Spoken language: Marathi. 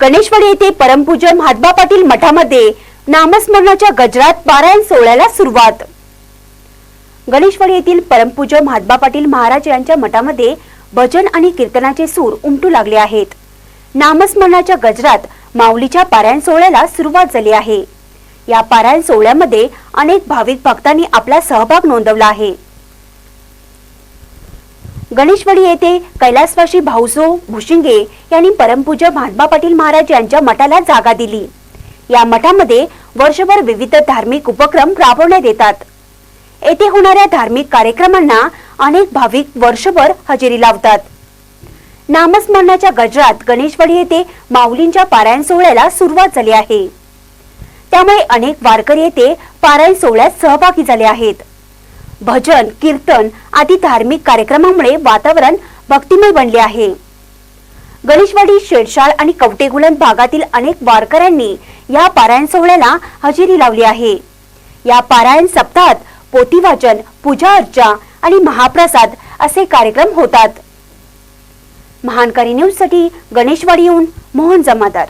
गणेशवाडी येथे परमपूजन महात्मा पाटील मठामध्ये नामस्मरणाच्या गजरात पारायण सोहळ्याला सुरुवात. गणेशवाडी येथील परमपूज्य महात्मा पाटील महाराज यांच्या मठामध्ये भजन आणि कीर्तनाचे सूर उमटू लागले आहेत. नामस्मरणाच्या गजरात माऊलीच्या पारायण सोहळ्याला सुरुवात झाली आहे. या पारायण सोहळ्यामध्ये अनेक भाविक भक्तांनी आपला सहभाग नोंदवला आहे. गणेशवाडी येथे कैलासवाशी भाऊसो भुशिंगे यांनी परमपूज्य महात्मा पाटील महाराज यांच्या मठाला जागा दिली. या मठामध्ये वर्षभर विविध धार्मिक उपक्रम राबवण्यात येतात. येथे होणाऱ्या धार्मिक कार्यक्रमांना अनेक भाविक वर्षभर हजेरी लावतात. नामस्मरणाच्या गजरात गणेशवाडी येथे माऊलींच्या पारायण सोहळ्याला सुरुवात झाली आहे. त्यामुळे अनेक वारकरी येथे पारायण सोहळ्यात सहभागी झाले आहेत. भजन कीर्तन आदी धार्मिक कार्यक्रमामुळे वातावरण भक्तिमय बनले आहे. गणेशवाडी शेडशाळ आणि कवटेगुलन भागातील अनेक वारकऱ्यांनी या पारायण सोहळ्याला हजेरी लावली आहे. या पारायण सप्ताहात पोतीवाचन पूजा अर्चा आणि महाप्रसाद असे कार्यक्रम होतात. महानकारी न्यूजसाठी गणेशवाडी येऊन मोहन जमादार.